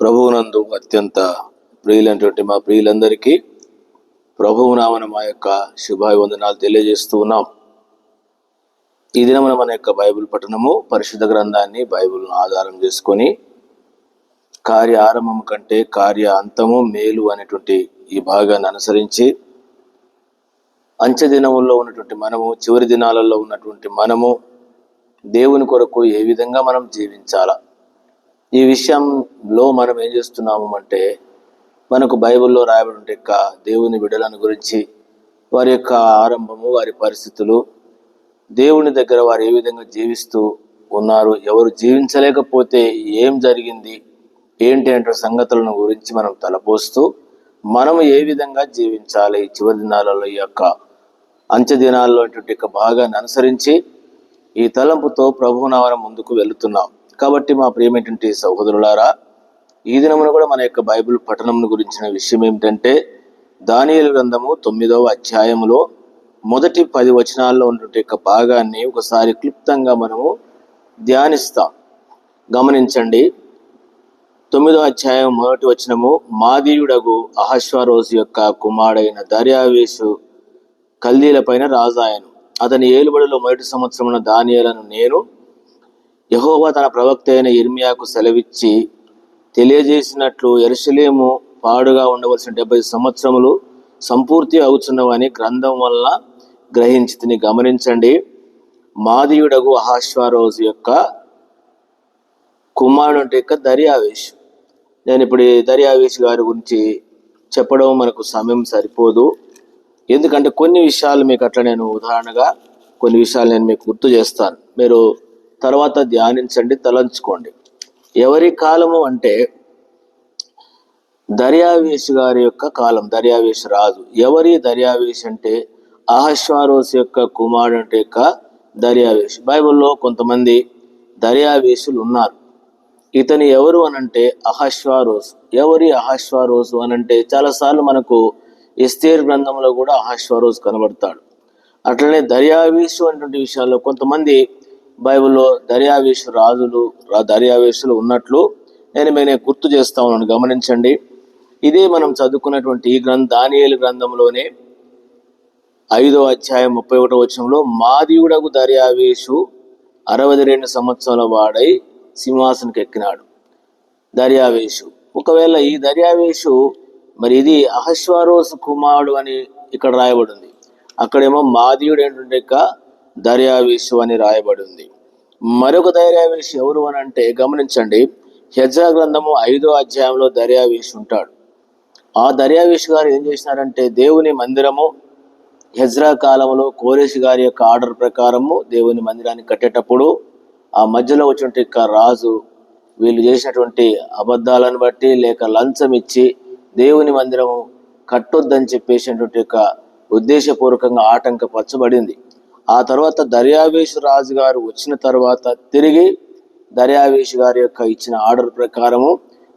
ప్రభువునందు అత్యంత ప్రియులైనటువంటి మా ప్రియులందరికీ ప్రభువునామన మా యొక్క శుభాభివందనాలు తెలియజేస్తూ ఉన్నాం. ఈ దినమున మన యొక్క బైబిల్ పఠనము పరిశుద్ధ గ్రంథాన్ని బైబిల్ను ఆధారం చేసుకొని కార్య ఆరంభం కంటే కార్య అంతము మేలు అనేటువంటి ఈ భాగాన్ని అనుసరించి అంచె దినముల్లో ఉన్నటువంటి మనము చివరి దినాలలో ఉన్నటువంటి మనము దేవుని కొరకు ఏ విధంగా మనం జీవించాలా? ఈ విషయంలో మనం ఏం చేస్తున్నాము అంటే మనకు బైబిల్లో రాయబడి ఉంటే యొక్క దేవుని బిడ్డలను గురించి వారి యొక్క ఆరంభము వారి పరిస్థితులు దేవుని దగ్గర వారు ఏ విధంగా జీవిస్తూ ఉన్నారు ఎవరు జీవించలేకపోతే ఏం జరిగింది ఏంటి అంటే సంగతులను గురించి మనం తలపోస్తూ మనం ఏ విధంగా జీవించాలి చివరి దినాలలో ఈ యొక్క అంచె దినాల్లో భాగాన్ని అనుసరించి ఈ తలంపుతో ప్రభునామన ముందుకు వెళుతున్నాం. కాబట్టి మా ప్రియమైనటువంటి సహోదరులారా ఈ దినమున కూడా మన యొక్క బైబిల్ పఠనం గురించిన విషయం ఏమిటంటే దానియలు గ్రంథము తొమ్మిదవ అధ్యాయములో మొదటి పది వచనాల్లో ఉన్నటువంటి యొక్క భాగాన్ని ఒకసారి క్లుప్తంగా మనము ధ్యానిస్తాం. గమనించండి. తొమ్మిదవ అధ్యాయం మొదటి వచనము మాదీయుడగు అహశ్వరోజు యొక్క కుమారుడైన దర్యావేశు కల్దీల పైన రాజాయను. అతని ఏలుబడిలో మొదటి సంవత్సరమున దానియాలను నేను యహోవా తన ప్రవక్త అయిన ఇర్మియాకు సెలవిచ్చి తెలియజేసినట్లు ఎరుసలేము పాడుగా ఉండవలసిన డెబ్బై సంవత్సరములు సంపూర్తి అవుతున్నవని గ్రంథం వల్ల గ్రహించి తిని గమనించండి. మాదీయుడగు అహాశ్వారోజు యొక్క కుమారుడు యొక్క దర్యావేష్. నేను ఇప్పుడు ఈ దర్యావేష్ గారి గురించి చెప్పడం మనకు సమయం సరిపోదు. ఎందుకంటే కొన్ని విషయాలు మీకు అట్లా నేను ఉదాహరణగా కొన్ని విషయాలు నేను మీకు గుర్తు చేస్తాను. మీరు తర్వాత ధ్యానించండి తలంచుకోండి. ఎవరి కాలము అంటే దర్యావేష్ గారి యొక్క కాలం దర్యావేష్ రాజు. ఎవరి దర్యావేష్ అంటే అహశ్వారోస్ యొక్క కుమారుడు అంటే యొక్క దర్యావేష్. బైబిల్లో కొంతమంది దర్యావేషులు ఉన్నారు. ఇతని ఎవరు అనంటే అహశ్వారోస్ ఎవరి అహశ్వారోస్ అనంటే చాలాసార్లు మనకు ఇస్తేర్ గ్రంథంలో కూడా అహశ్వారోస్ కనబడతాడు. అట్లనే దర్యావేషు అనేటువంటి విషయాల్లో కొంతమంది బైబిల్లో దర్యావేషు రాజులు దర్యావేషులు ఉన్నట్లు నేను మేము గుర్తు చేస్తా ఉన్నాను. గమనించండి. ఇదే మనం చదువుకున్నటువంటి ఈ గ్రంథ దానియేలు గ్రంథంలోనే ఐదో అధ్యాయం ముప్పై ఒకటో వచనంలో మాదియుడగు దర్యావేషు అరవై రెండు సంవత్సరాల వాడై సింహాసనకి ఎక్కినాడు. దర్యావేషు. ఒకవేళ ఈ దర్యావేషు మరి ఇది అహశ్వారోసు కుమారుడు అని ఇక్కడ రాయబడి ఉంది అక్కడేమో మాదీయుడు ఏంటంటే దర్యావేషు అని రాయబడింది. మరొక దర్యావేషు ఎవరు అని అంటే గమనించండి. హెజ్రా గ్రంథము ఐదో అధ్యాయంలో దర్యావేషు ఉంటాడు. ఆ దర్యావేషు గారు ఏం చేసినారంటే దేవుని మందిరము హెజ్రా కాలంలో కోరేష్ గారి యొక్క ఆర్డర్ ప్రకారము దేవుని మందిరాన్ని కట్టేటప్పుడు ఆ మధ్యలో వచ్చినటువంటి యొక్క రాజు వీళ్ళు చేసినటువంటి అబద్ధాలను బట్టి లేక లంచం ఇచ్చి దేవుని మందిరము కట్టొద్దని చెప్పేసినటువంటి యొక్క ఉద్దేశపూర్వకంగా ఆటంకపరచబడింది. ఆ తర్వాత దర్యావేషు రాజు గారు వచ్చిన తర్వాత తిరిగి దర్యావేషు గారి యొక్క ఇచ్చిన ఆర్డర్ ప్రకారము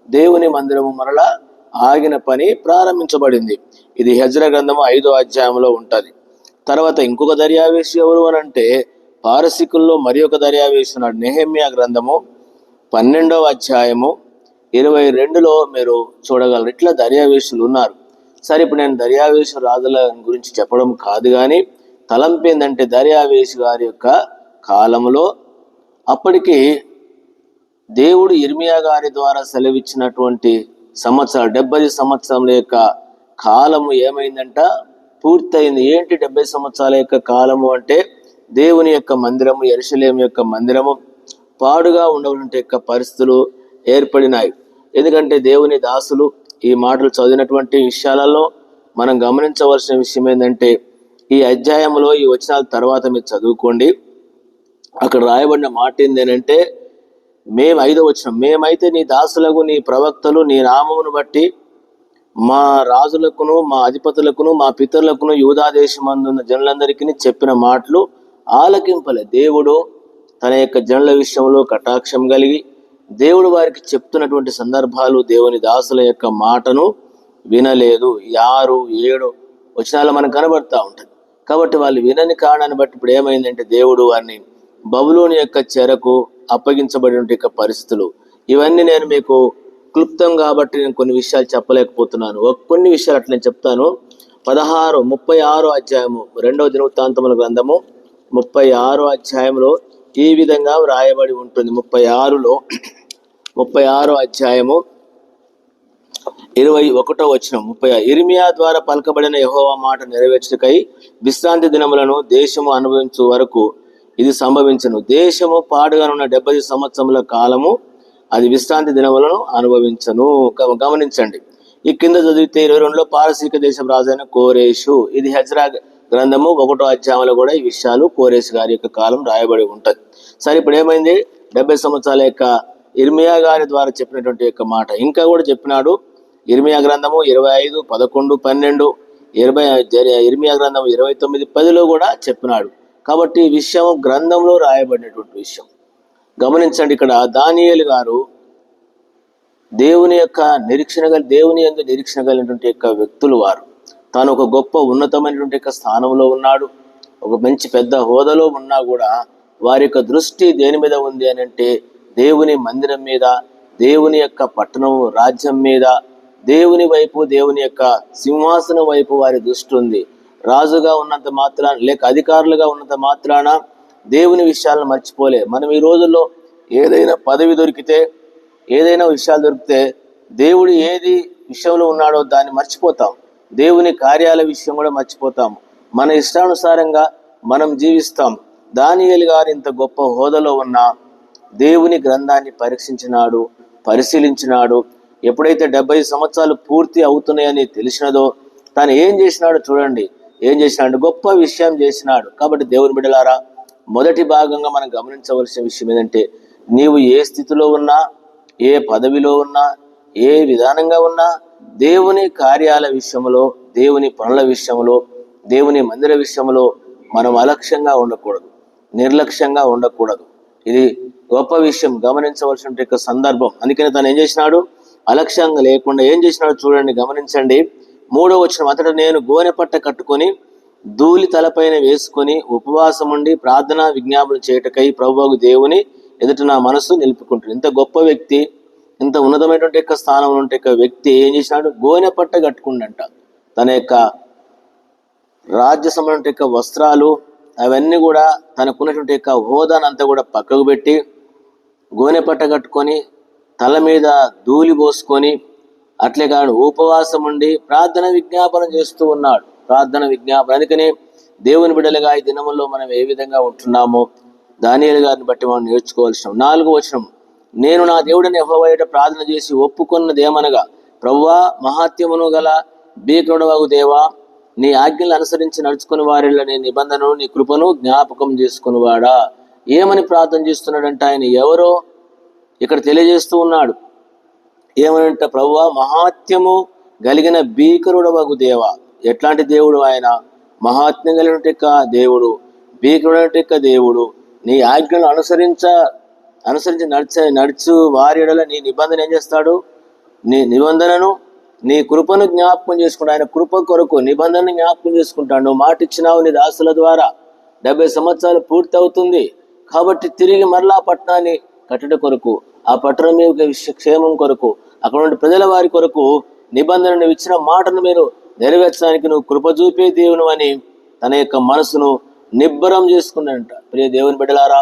దేవుని మందిరము మరలా ఆగిన పని ప్రారంభించబడింది. ఇది హెజ్ర గ్రంథము ఐదో అధ్యాయంలో ఉంటుంది. తర్వాత ఇంకొక దర్యావేశు ఎవరు అని అంటే పారసికుల్లో మరి ఒక దర్యావేశు ఉన్నాడు. నెహమ్యా గ్రంథము పన్నెండవ అధ్యాయము ఇరవై రెండులో మీరు చూడగలరు. ఇట్లా దర్యావేశులు ఉన్నారు. సరే ఇప్పుడు నేను దర్యావేశ రాజుల గురించి చెప్పడం కాదు కానీ తలంపు ఏంటంటే గారి యొక్క కాలంలో అప్పటికి దేవుడు ఇర్మియా గారి ద్వారా సెలవిచ్చినటువంటి సంవత్సరాలు డెబ్బై సంవత్సరాల యొక్క కాలము ఏమైందంట? పూర్తయింది. ఏంటి డెబ్బై సంవత్సరాల యొక్క కాలము అంటే? దేవుని యొక్క మందిరము ఎరుసలేం యొక్క మందిరము పాడుగా ఉండవలంటే యొక్క పరిస్థితులు ఏర్పడినాయి. ఎందుకంటే దేవుని దాసులు ఈ మాటలు చదివినటువంటి విషయాలలో మనం గమనించవలసిన విషయం ఏంటంటే ఈ అధ్యాయంలో ఈ వచనాల తర్వాత మీరు చదువుకోండి. అక్కడ రాయబడిన మాట ఏంటంటే మేము ఐదో వచ్చిన మేమైతే నీ దాసులకు నీ ప్రవక్తలు నీ నామమును బట్టి మా రాజులకును మా అధిపతులకును మా పితరులకును యూదాదేశమందున్న జనులందరికీ చెప్పిన మాటలు ఆలకింపలే. దేవుడు తన యొక్క జనుల విషయంలో కటాక్షం కలిగి దేవుడు వారికి చెప్తున్నటువంటి సందర్భాలు దేవుని దాసుల యొక్క మాటను వినలేదు. ఆరు ఏడు వచనాలు మనకు కనబడతా ఉంటుంది కాబట్టి వాళ్ళు వినని కారణాన్ని బట్టి ఇప్పుడు ఏమైందంటే దేవుడు వారిని బబులోని యొక్క చెరకు అప్పగించబడిన యొక్క పరిస్థితులు. ఇవన్నీ నేను మీకు క్లుప్తం కాబట్టి నేను కొన్ని విషయాలు చెప్పలేకపోతున్నాను. ఒక కొన్ని విషయాలు అట్లా నేను చెప్తాను. పదహారు ముప్పై ఆరో అధ్యాయము రెండవ దినవృత్తాంతముల గ్రంథము ముప్పై ఆరో అధ్యాయంలో ఈ విధంగా వ్రాయబడి ఉంటుంది. ముప్పై ఆరులో ముప్పై ఆరో అధ్యాయము ఇరవై ఒకటో వచ్చిన ముప్పై ఇర్మియా ద్వారా పలకబడిన యహోవా మాట నెరవేర్చుటకై విశ్రాంతి దినములను దేశము అనుభవించు వరకు ఇది సంభవించను. దేశము పాడుగానున్న డెబ్బై సంవత్సరముల కాలము అది విశ్రాంతి దినములను అనుభవించను. గమనించండి. ఈ కింద చదివితే ఇరవై రెండులో పారసీక దేశం రాజైన కోరేషు. ఇది హెజ్రా గ్రంథము ఒకటో అధ్యాయంలో కూడా ఈ విషయాలు కోరేష్ గారి యొక్క కాలం రాయబడి ఉంటుంది. సరే ఇప్పుడు ఏమైంది? డెబ్బై సంవత్సరాల యొక్క ఇర్మియా గారి ద్వారా చెప్పినటువంటి యొక్క మాట. ఇంకా కూడా చెప్పినాడు ఇర్మియా గ్రంథము ఇరవై ఐదు పదకొండు పన్నెండు ఇరవై ఇర్మియా గ్రంథం ఇరవై తొమ్మిది పదిలో కూడా చెప్పినాడు. కాబట్టి ఈ విషయం గ్రంథంలో రాయబడినటువంటి విషయం. గమనించండి ఇక్కడ దానియేలు గారు దేవుని యొక్క నిరీక్షణ గల దేవుని యొక్క నిరీక్షణ కలిగినటువంటి యొక్క వ్యక్తులు వారు. తాను ఒక గొప్ప ఉన్నతమైనటువంటి యొక్క స్థానంలో ఉన్నాడు. ఒక మంచి పెద్ద హోదాలో ఉన్నా కూడా వారి యొక్క దృష్టి దేని మీద ఉంది అని అంటే దేవుని మందిరం మీద దేవుని యొక్క పట్టణం రాజ్యం మీద దేవుని వైపు దేవుని యొక్క సింహాసనం వైపు వారి దృష్టి ఉంది. రాజుగా ఉన్నంత మాత్రాన లేక అధికారులుగా ఉన్నంత మాత్రాన దేవుని విషయాలను మర్చిపోలే. మనం ఈ రోజుల్లో ఏదైనా పదవి దొరికితే ఏదైనా విషయాలు దొరికితే దేవుడు ఏది విషయంలో ఉన్నాడో దాన్ని మర్చిపోతాం. దేవుని కార్యాల విషయం కూడా మర్చిపోతాం. మన ఇష్టానుసారంగా మనం జీవిస్తాం. దానియలు గారు ఇంత గొప్ప హోదాలో ఉన్న దేవుని గ్రంథాన్ని పరీక్షించినాడు పరిశీలించినాడు ఎప్పుడైతే డెబ్బై సంవత్సరాలు పూర్తి అవుతున్నాయని తెలిసినదో తను ఏం చేసినాడో చూడండి. ఏం చేసినాడు? గొప్ప విషయం చేసినాడు. కాబట్టి దేవుని బిడలారా మొదటి భాగంగా మనం గమనించవలసిన విషయం ఏంటంటే నీవు ఏ స్థితిలో ఉన్నా ఏ పదవిలో ఉన్నా ఏ విధానంగా ఉన్నా దేవుని కార్యాల విషయంలో దేవుని పనుల విషయంలో దేవుని మందిర విషయంలో మనం అలక్ష్యంగా ఉండకూడదు. నిర్లక్ష్యంగా ఉండకూడదు. ఇది గొప్ప విషయం. గమనించవలసిన సందర్భం. అందుకని తను ఏం చేసినాడు? అలక్ష్యంగా లేకుండా ఏం చేసినాడు చూడండి గమనించండి. మూడో వచ్చిన అతడు నేను గోనె పట్ట కట్టుకొని ధూళి తలపైన వేసుకొని ఉపవాసం ఉండి ప్రార్థన విజ్ఞాపన చేయటకై ప్రభువు దేవుని ఎదుట నా మనసు నిలుపుకుంటుంది ఇంత గొప్ప వ్యక్తి ఇంత ఉన్నతమైనటువంటి యొక్క స్థానంలో ఉంటే యొక్క వ్యక్తి ఏం చేసినాడు? గోనె పట్ట కట్టుకుండంట. తన యొక్క రాజ్య సంబంధం యొక్క వస్త్రాలు అవన్నీ కూడా తనకున్నటువంటి యొక్క హోదానంతా కూడా పక్కకు పెట్టి గోనె పట్ట కట్టుకొని తల మీద ధూళి పోసుకొని అట్లే కాదు ఉపవాసం ఉండి ప్రార్థన విజ్ఞాపన చేస్తూ ఉన్నాడు. ప్రార్థన విజ్ఞాపన. అందుకనే దేవుని బిడ్డలుగా ఈ దినముల్లో మనం ఏ విధంగా ఉంటున్నామో దానియలు గారిని బట్టి మనం నేర్చుకోవాల్సిన నాలుగో వచనం. నేను నా దేవుడిని యెహోవాయట ప్రార్థన చేసి ఒప్పుకున్నదేమనగా ప్రవ్వా మహాత్యమును గల భీకరుడవగు దేవా నీ ఆజ్ఞలు అనుసరించి నడుచుకుని వారిలో నీ నిబంధనను నీ కృపను జ్ఞాపకం చేసుకునివాడా? ఏమని ప్రార్థన చేస్తున్నాడంటే ఆయన ఎవరో ఇక్కడ తెలియజేస్తూ ఉన్నాడు. ఏమనంటే ప్రభువా మహాత్యము కలిగిన భీకరుడవగు దేవ. ఎట్లాంటి దేవుడు ఆయన? మహాత్మ్యం కలిగిన దేవుడు భీకరుడట దేవుడు. నీ ఆజ్ఞలు అనుసరించ అనుసరించి నడిచ నడుచు వారిడల నీ నిబంధన ఏం చేస్తాడు? నీ నిబంధనను నీ కృపను జ్ఞాపకం చేసుకుంటా ఆయన కృప కొరకు నిబంధన జ్ఞాపకం చేసుకుంటాడు. నువ్వు మాట ఇచ్చినావు నీ దాసుల ద్వారా. డెబ్బై సంవత్సరాలు పూర్తి అవుతుంది కాబట్టి తిరిగి మరలా పట్టణాన్ని కట్టడ కొరకు ఆ పట్టణం యొక్క క్షేమం కొరకు అక్కడ ఉండే ప్రజల వారి కొరకు నిబంధనను ఇచ్చిన మాటను మీరు నెరవేర్చడానికి నువ్వు కృప చూపే దేవుని అని తన యొక్క మనసును నిబ్బరం చేసుకున్నాడంట. ప్రియ దేవుని బిడ్డలారా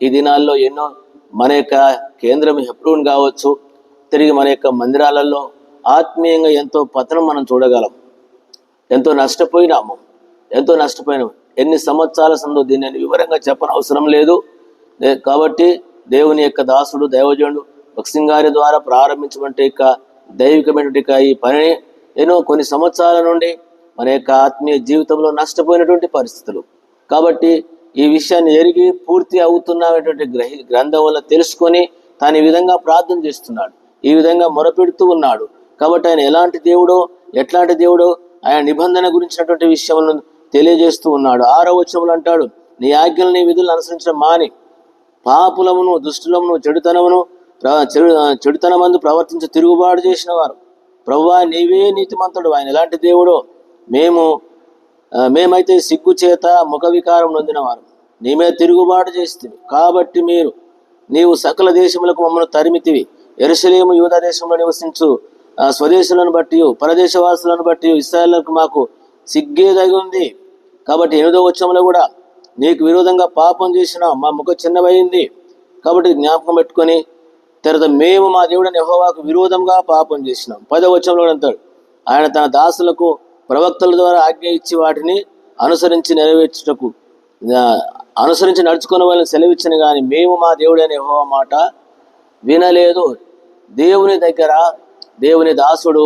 ఈ దినాల్లో ఎన్నో మన యొక్క కేంద్రం హెప్రూన్ కావచ్చు తిరిగి మన యొక్క మందిరాలలో ఆత్మీయంగా ఎంతో పతనం మనం చూడగలం. ఎంతో నష్టపోయినాము. ఎంతో నష్టపోయినాము. ఎన్ని సంవత్సరాల సందో దీన్ని నేను వివరంగా చెప్పని అవసరం లేదు కాబట్టి దేవుని యొక్క దాసుడు దైవజనుడు భక్సింగారి ద్వారా ప్రారంభించబడిన యొక్క దైవికమైనటువంటి ఈ పనిని ఎన్నో కొన్ని సంవత్సరాల నుండి మన యొక్క ఆత్మీయ జీవితంలో నష్టపోయినటువంటి పరిస్థితులు. కాబట్టి ఈ విషయాన్ని ఎరిగి పూర్తి అవుతున్నటువంటి గ్రహి గ్రంథం వల్ల తెలుసుకొని తాను ఈ విధంగా ప్రార్థన చేస్తున్నాడు. ఈ విధంగా మొరపెడుతూ ఉన్నాడు. కాబట్టి ఆయన ఎలాంటి దేవుడో ఎట్లాంటి దేవుడో ఆయన నిబంధన గురించినటువంటి విషయములను తెలియజేస్తూ ఉన్నాడు. ఆరో వచనములు అంటాడు నీ ఆజ్ఞలు నీ విధులను అనుసరించడం మాని. పాపులమును దుష్టులమును చెడుతనమును ప్ర- చెడు చెడుతనమందు ప్రవర్తించి తిరుగుబాటు చేసిన వారు ప్రవ్వా నీవే నీతిమంతుడు ఆయన ఎలాంటి దేవుడో? మేము మేమైతే సిగ్గు చేత ముఖ వికారం నొందినవారు. నీమే తిరుగుబాటు చేస్తుంది కాబట్టి మీరు నీవు సకల దేశములకు మమ్మల్ని తరిమితివి. ఎరుసలేము యూద దేశంలో నివసించు స్వదేశులను బట్టి పరదేశవాసులను బట్టి ఇస్రాయలకు మాకు సిగ్గే తగి ఉంది కాబట్టి ఎనిమిదో వచ్చంలో కూడా నీకు విరోధంగా పాపం చేసినాం మా ముఖ చిన్నవైంది. కాబట్టి జ్ఞాపకం పెట్టుకొని తర్వాత మేము మా దేవుడని యహోవాకు విరోధంగా పాపం చేసినాం. పదవచనంలో అంటాడు ఆయన తన దాసులకు ప్రవక్తల ద్వారా ఆజ్ఞ ఇచ్చి వాటిని అనుసరించి నెరవేర్చుటకు అనుసరించి నడుచుకున్న వాళ్ళని సెలవిచ్చిన కానీ మేము మా దేవుడైన యహోవ మాట వినలేదు. దేవుని దగ్గర దేవుని దాసుడు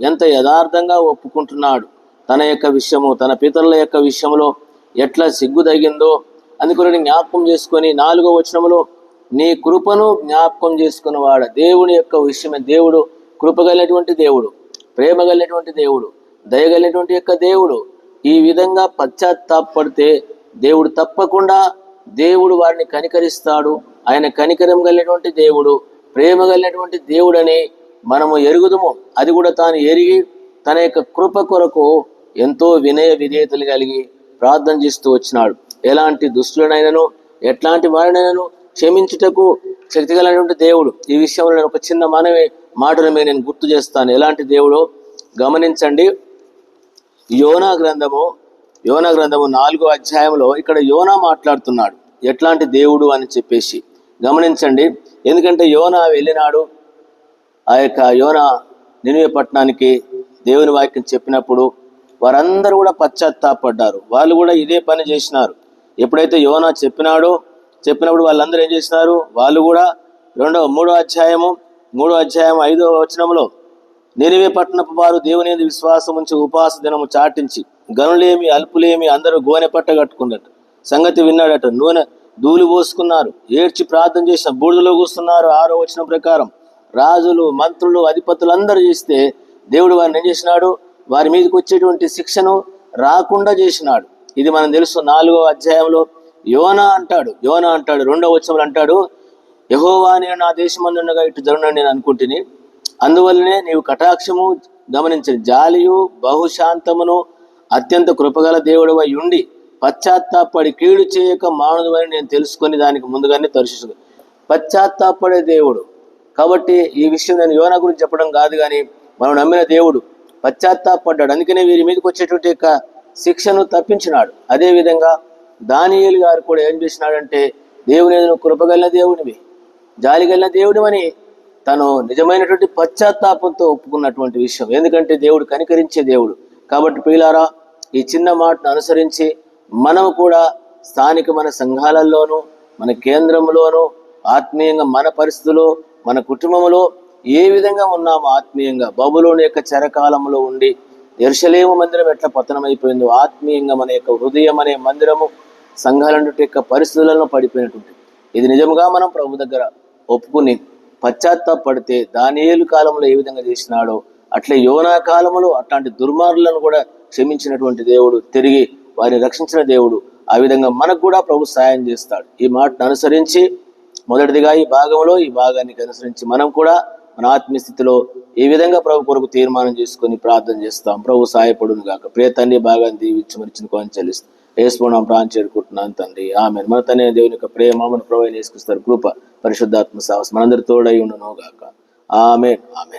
ఎంత యథార్థంగా ఒప్పుకుంటున్నాడు. తన యొక్క విషయము తన పితరుల యొక్క విషయంలో ఎట్లా సిగ్గు తగిందో అందుకొని జ్ఞాపకం చేసుకొని నాలుగో వచనంలో నీ కృపను జ్ఞాపకం చేసుకున్నవాడు దేవుని యొక్క విషయమే దేవుడు కృప కలిగినటువంటి దేవుడు ప్రేమ కలిగినటువంటి దేవుడు దయగలిగినటువంటి యొక్క దేవుడు. ఈ విధంగా పశ్చాత్తాపడితే దేవుడు తప్పకుండా దేవుడు వారిని కనికరిస్తాడు. ఆయన కనికరం కలిగినటువంటి దేవుడు ప్రేమ కలిగినటువంటి దేవుడని మనము ఎరుగుదుము. అది కూడా తాను ఎరిగి తన యొక్క కృప కొరకు ఎంతో వినయ విధేయతలు కలిగి ప్రార్థన చేస్తూ వచ్చినాడు. ఎలాంటి దుస్తులనైనను ఎట్లాంటి వారినైనాను క్షమించుటకు శక్తి కలిగినటువంటి దేవుడు. ఈ విషయంలో నేను ఒక చిన్న మనవి మాటను మీద నేను గుర్తు చేస్తాను. ఎలాంటి దేవుడు గమనించండి. యోనా గ్రంథము యోనా గ్రంథము నాలుగో అధ్యాయంలో ఇక్కడ యోనా మాట్లాడుతున్నాడు. ఎట్లాంటి దేవుడు అని చెప్పేసి గమనించండి. ఎందుకంటే యోనా వెళ్ళినాడు. ఆ యొక్క యోన నినివే పట్టణానికి దేవుని వాక్యం చెప్పినప్పుడు వారందరూ కూడా పశ్చాత్తాపడ్డారు. వాళ్ళు కూడా ఇదే పని చేసినారు. ఎప్పుడైతే యోనా చెప్పినాడో చెప్పినప్పుడు వాళ్ళందరూ ఏం చేసినారు? వాళ్ళు కూడా రెండవ మూడో అధ్యాయము మూడో అధ్యాయం ఐదో వచనంలో నినివే పట్టణపు వారు దేవుని విశ్వాసం ఉంచి ఉపాస దినము చాటించి గనులేమి అల్పులేమి అందరూ గోనె పట్ట కట్టుకున్నట్టు. సంగతి విన్నాడట. నూనె ధూళి పోసుకున్నారు. ఏడ్చి ప్రార్థన చేసిన బూడిదలో కూస్తున్నారు ఆరో వచనం ప్రకారం రాజులు మంత్రులు అధిపతులు అందరూ చేస్తే దేవుడు వారిని ఏం చేసినాడు? వారి మీదకి వచ్చేటువంటి శిక్షను రాకుండా చేసినాడు. ఇది మనం తెలుసు నాలుగో అధ్యాయంలో యోన అంటాడు యోన అంటాడు రెండో వచనంలో అంటాడు యహోవా నేను నా దేశమందుండగా ఇటు జరుగునండి నేను అనుకుంటుని అందువల్లనే నీవు కటాక్షము గమనించిన జాలియు బహుశాంతమును అత్యంత కృపగల దేవుడు ఉండి పశ్చాత్తాపడి కీడు చేయక మానదు అని నేను తెలుసుకొని దానికి ముందుగానే దర్శించు పశ్చాత్తాపడే దేవుడు. కాబట్టి ఈ విషయం నేను యోన గురించి చెప్పడం కాదు కానీ మనం నమ్మిన దేవుడు పశ్చాత్తాపడ్డాడు అందుకనే వీరి మీదకి వచ్చేటువంటి యొక్క శిక్షను తప్పించినాడు. అదేవిధంగా దానియేలు గారు కూడా ఏం చేసినాడంటే దేవుని ఎదురు కృపగల దేవునివి జాలిగలిన దేవుడివని తను నిజమైనటువంటి పశ్చాత్తాపంతో ఒప్పుకున్నటువంటి విషయం. ఎందుకంటే దేవుడు కనికరించే దేవుడు. కాబట్టి పిల్లారా ఈ చిన్న మాటను అనుసరించి మనం కూడా స్థానిక మన సంఘాలలోనూ మన కేంద్రంలోనూ ఆత్మీయంగా మన పరిస్థితుల్లో మన కుటుంబంలో ఏ విధంగా ఉన్నామో ఆత్మీయంగా. బబులోని యొక్క చెరకాలంలో ఉండి ఎర్షలేము మందిరం ఎట్లా పతనమైపోయిందో ఆత్మీయంగా మన యొక్క హృదయం అనే మందిరము సంఘాలన్నిటి యొక్క పరిస్థితులను పడిపోయినటువంటి. ఇది నిజంగా మనం ప్రభు దగ్గర ఒప్పుకుని పశ్చాత్తాపడితే దానియేలు కాలంలో ఏ విధంగా చేసినాడో అట్లే యోనా కాలంలో అట్లాంటి దుర్మార్గులను కూడా క్షమించినటువంటి దేవుడు తిరిగి వారిని రక్షించిన దేవుడు ఆ విధంగా మనకు కూడా ప్రభు సాయం చేస్తాడు. ఈ మాటను అనుసరించి మొదటిదిగా ఈ భాగంలో ఈ భాగానికి అనుసరించి మనం కూడా మన ఆత్మీయ స్థితిలో ఈ విధంగా ప్రభు కొరకు తీర్మానం చేసుకొని ప్రార్థన చేస్తాం? ప్రభు సహాయపడును గాక. ప్రియ తండ్రి బాగా దీవించి మరిచిన కొని చెల్లిస్తాం వేసుకోవడం ప్రాణం చేరుకుంటున్నాను తండ్రి. ఆమె మన తనే దేవుని యొక్క ప్రేమ మన ప్రభు వేసుకొస్తారు కృప పరిశుద్ధాత్మ సాహసం మనందరి తోడై ఉండును గాక. ఆమె ఆమె